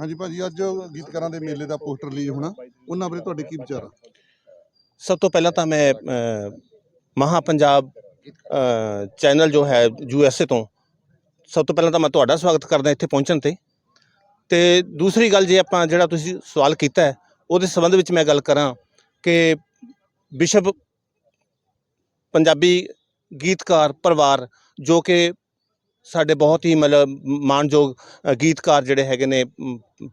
ਹਾਂਜੀ ਭਾਜੀ ਅੱਜ ਗੀਤਕਾਰਾਂ ਦੇ ਮੇਲੇ ਦਾ ਪੋਸਟਰ ਰਿਲੀਜ਼ ਹੋਣਾ। ਉਹਨਾਂ ਬਾਰੇ ਤੁਹਾਡੇ ਕੀ ਵਿਚਾਰ ਆ? ਸਭ ਤੋਂ ਪਹਿਲਾਂ ਤਾਂ ਮੈਂ ਅ, ਮਹਾ ਪੰਜਾਬ ਚੈਨਲ ਜੋ ਹੈ ਯੂ ਐੱਸ ਏ ਤੋਂ ਸਭ ਤੋਂ ਪਹਿਲਾਂ ਤਾਂ ਮੈਂ ਤੁਹਾਡਾ ਸਵਾਗਤ ਕਰਦਾ ਇੱਥੇ ਪਹੁੰਚਣ ਤੇ। ਤੇ ਦੂਸਰੀ ਗੱਲ ਜੇ ਆਪਾਂ ਜਿਹੜਾ ਤੁਸੀਂ ਸਵਾਲ ਕੀਤਾ ਉਹਦੇ ਸੰਬੰਧ ਵਿੱਚ ਮੈਂ ਗੱਲ ਕਰਾਂ ਕਿ ਵਿਸ਼ਵ ਪੰਜਾਬੀ ਗੀਤਕਾਰ ਪਰਿਵਾਰ ਜੋ ਕਿ ਸਾਡੇ ਬਹੁਤ ਹੀ ਮਤਲਬ ਮਾਣਯੋਗ ਗੀਤਕਾਰ ਜਿਹੜੇ ਹੈਗੇ ਨੇ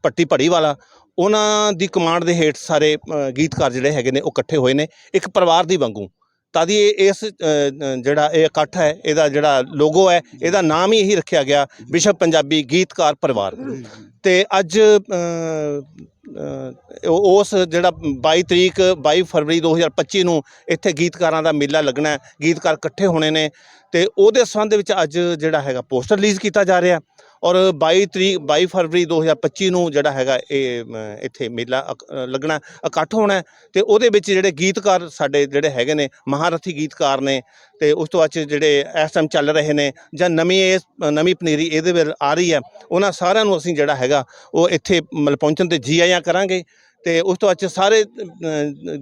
ਪੱਟੀ ਪੜੀ ਵਾਲਾ ਉਹਨਾਂ ਦੀ ਕਮਾਂਡ ਦੇ ਹੇਠ ਸਾਰੇ ਗੀਤਕਾਰ ਜਿਹੜੇ ਹੈਗੇ ਨੇ ਉਹ ਇਕੱਠੇ ਹੋਏ ਨੇ ਇੱਕ ਪਰਿਵਾਰ ਦੀ ਵਾਂਗੂ। ਤਾਂ ਦੀ ਇਸ ਜਿਹੜਾ ਇਹ ਇਕੱਠ ਹੈ ਇਹਦਾ ਜਿਹੜਾ ਲੋਗੋ ਹੈ ਇਹਦਾ ਨਾਮ ਹੀ ਇਹੀ ਰੱਖਿਆ ਗਿਆ ਵਿਸ਼ਵ ਪੰਜਾਬੀ ਗੀਤਕਾਰ ਪਰਿਵਾਰ। ਤੇ ਅੱਜ ਉਸ ਜਿਹੜਾ 22 ਤਰੀਕ 22 ਫਰਵਰੀ 2025 ਨੂੰ ਇੱਥੇ ਗੀਤਕਾਰਾਂ ਦਾ ਮੇਲਾ ਲੱਗਣਾ ਗੀਤਕਾਰ ਇਕੱਠੇ ਹੋਣੇ ਨੇ ਤੇ ਉਹਦੇ ਸੰਬੰਧ ਵਿੱਚ ਅੱਜ ਜਿਹੜਾ ਹੈਗਾ ਪੋਸਟਰ ਰਿਲੀਜ਼ ਕੀਤਾ ਜਾ ਰਿਹਾ ਔਰ 22 ਤਰੀਕ 22 ਫਰਵਰੀ 2025 ਨੂੰ ਜਿਹੜਾ ਹੈਗਾ ਇਹ ਇੱਥੇ ਮੇਲਾ ਲੱਗਣਾ ਇਕੱਠ ਹੋਣਾ ਹੈ ਤੇ ਉਹਦੇ ਵਿੱਚ ਜਿਹੜੇ ਗੀਤਕਾਰ ਸਾਡੇ ਜਿਹੜੇ ਹੈਗੇ ਨੇ, ਮਹਾਰਥੀ ਗੀਤਕਾਰ ਨੇ ਤੇ ਉਸ ਤੋਂ ਬਾਅਦ 'ਚ ਜਿਹੜੇ ਇਸ ਟਾਈਮ ਚੱਲ ਰਹੇ ਨੇ ਜਾਂ ਨਵੀਂ ਇਹ, ਨਵੀਂ ਪਨੀਰੀ ਇਹਦੇ ਵਿੱਚ ਆ ਰਹੀ ਹੈ, ਉਹਨਾਂ ਸਾਰਿਆਂ ਨੂੰ ਅਸੀਂ ਜਿਹੜਾ ਹੈਗਾ ਉਹ ਇੱਥੇ ਮਤਲਬ ਪਹੁੰਚਣ ਤੇ ਜੀ ਆਇਆਂ ਕਰਾਂਗੇ। ਤੇ ਉਸ ਤੋਂ ਬਾਅਦ 'ਚ ਸਾਰੇ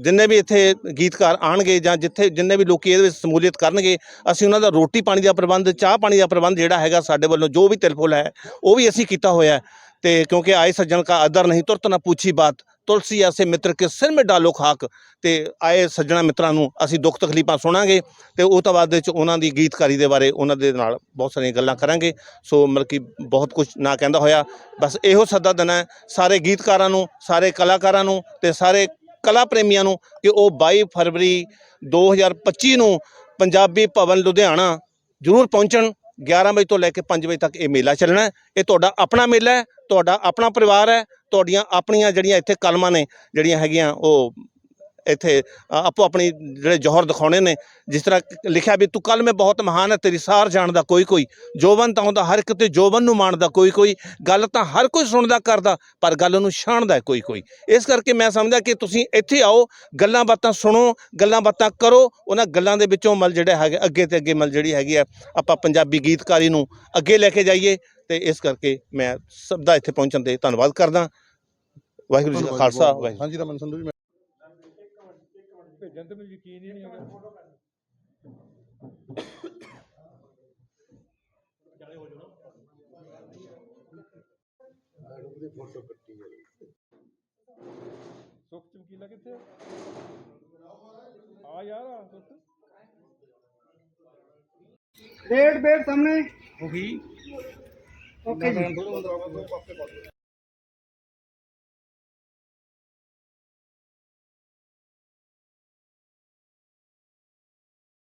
ਜਿੰਨੇ ਵੀ ਇੱਥੇ ਗੀਤਕਾਰ ਆਣਗੇ ਜਾਂ ਜਿੱਥੇ, ਜਿੰਨੇ ਵੀ ਲੋਕੀ ਇਹਦੇ ਵਿੱਚ ਸਮੂਲੀਅਤ ਕਰਨਗੇ, ਅਸੀਂ ਉਹਨਾਂ ਦਾ ਰੋਟੀ ਪਾਣੀ ਦਾ ਪ੍ਰਬੰਧ, ਚਾਹ ਪਾਣੀ ਦਾ ਪ੍ਰਬੰਧ ਜਿਹੜਾ ਹੈਗਾ ਸਾਡੇ ਵੱਲੋਂ ਜੋ ਵੀ ਤਿਲਫੁਲ ਹੈ, ਉਹ ਵੀ ਅਸੀਂ ਕੀਤਾ ਹੋਇਆ ਹੈ। ਤੇ ਕਿਉਂਕਿ ਆਏ ਸੱਜਣ ਕਾ ਆਦਰ ਨਹੀਂ, ਤੁਰਤ ਨਾ ਪੁੱਛੀ ਬਾਤ। ਤੁਲਸੀ ਐਸੇ ਮਿੱਤਰ ਕੇ ਸਿਰ ਮੇ ਡਾਲੋ ਖਾਕ। ਤੇ ਆਏ ਸੱਜਣਾ ਮਿੱਤਰਾਂ ਨੂੰ ਅਸੀਂ ਦੁੱਖ ਤਕਲੀਫਾਂ ਸੁਣਾਂਗੇ ਤੇ ਉਹ ਤੋਂ ਬਾਅਦ ਵਿੱਚ ਉਹਨਾਂ ਦੀ ਗੀਤਕਾਰੀ ਦੇ ਬਾਰੇ ਉਹਨਾਂ ਦੇ ਨਾਲ ਬਹੁਤ ਸਾਰੀਆਂ ਗੱਲਾਂ ਕਰਾਂਗੇ। ਸੋ ਮਤਲਬ ਕਿ ਬਹੁਤ ਕੁਝ ਨਾ ਕਹਿੰਦਾ ਹੋਇਆ। ਬਸ ਇਹੋ ਸੱਦਾ ਦੇਣਾ ਹੈ ਸਾਰੇ ਗੀਤਕਾਰਾਂ ਨੂੰ, ਸਾਰੇ ਕਲਾਕਾਰਾਂ ਨੂੰ ਤੇ ਸਾਰੇ ਕਲਾ ਪ੍ਰੇਮੀਆਂ ਨੂੰ ਕਿ ਉਹ 22 ਫਰਵਰੀ 2025 ਨੂੰ ਪੰਜਾਬੀ ਭਵਨ ਲੁਧਿਆਣਾ ਜ਼ਰੂਰ ਪਹੁੰਚਣ। 11 ਵਜੇ ਤੋਂ ਲੈ ਕੇ 5 ਵਜੇ ਤੱਕ ਇਹ ਮੇਲਾ ਚੱਲਣਾ ਇਹ ਤੁਹਾਡਾ ਆਪਣਾ ਮੇਲਾ ਹੈ, ਤੁਹਾਡਾ ਆਪਣਾ ਪਰਿਵਾਰ ਹੈ, ਤੁਹਾਡੀਆਂ ਆਪਣੀਆਂ ਜਿਹੜੀਆਂ ਇੱਥੇ ਕਲਮਾਂ ਨੇ, ਜਿਹੜੀਆਂ ਹੈਗੀਆਂ ਉਹ ਇੱਥੇ ਆਪੋ ਆਪਣੀ ਜਿਹੜੇ ਜੋਹਰ ਦਿਖਾਉਣੇ ਨੇ ਜਿਸ ਤਰ੍ਹਾਂ ਲਿਖਿਆ ਵੀ ਤੂੰ ਕੱਲ ਮੈਂ ਬਹੁਤ ਮਹਾਨ ਹੈ ਤੇਰੀ ਸਾਰ ਜਾਣਦਾ ਕੋਈ ਕੋਈ ਜੋਬਨ ਤਾਂ ਹੁੰਦਾ ਹਰ ਇੱਕ ਤੇ ਜੋਬਨ ਨੂੰ ਮਾਣਦਾ ਕੋਈ ਕੋਈ ਗੱਲ ਤਾਂ ਹਰ ਕੋਈ ਸੁਣਦਾ ਕਰਦਾ ਪਰ ਗੱਲ ਨੂੰ ਛਾਣਦਾ ਕੋਈ ਕੋਈ। ਇਸ ਕਰਕੇ ਮੈਂ ਸਮਝਦਾ ਕਿ ਤੁਸੀਂ ਇੱਥੇ ਆਓ ਗੱਲਾਂ ਬਾਤਾਂ ਸੁਣੋ ਗੱਲਾਂ ਬਾਤਾਂ ਕਰੋ ਉਹਨਾਂ ਗੱਲਾਂ ਦੇ ਵਿੱਚੋਂ ਮਲ ਜਿਹੜਾ ਹੈਗਾ ਅੱਗੇ ਤੇ ਅੱਗੇ ਮਲ ਜਿਹੜੀ ਹੈਗੀ ਆ ਆਪਾਂ ਪੰਜਾਬੀ ਗੀਤਕਾਰੀ ਨੂੰ ਅੱਗੇ ਲੈ ਕੇ ਜਾਈਏ ਤੇ ਇਸ ਕਰਕੇ ਮੈਂ ਸਭ ਦਾ ਇੱਥੇ ਪਹੁੰਚਣ ਤੇ ਧੰਨਵਾਦ ਕਰਦਾ। ਵਾਹਿਗੁਰੂ ਜੀ ਕਾ ਖਾਲਸਾ ਵਾਹਿਗੁਰੂ ਹਾਂਜੀ ਰਮਨ ਸੰਧੂ ਜੀ ਮੈਂ- ਭੇਜਣ ਤੇ ਮੈਨੂੰ ਯਕੀਨ ਹੀ ਨਹੀਂ ਹੈਗਾ ਸੁੱਖ ਚਮਕੀਲਾ ਕਿੱਥੇ ਆ? ਆ ਯਾਰ ਆ ਸੁੱਖ। ਡੇਢ ਡੇਢ ਸਾਹਮਣੇ। ਉਹ। ਓਕੇ ਜੀ।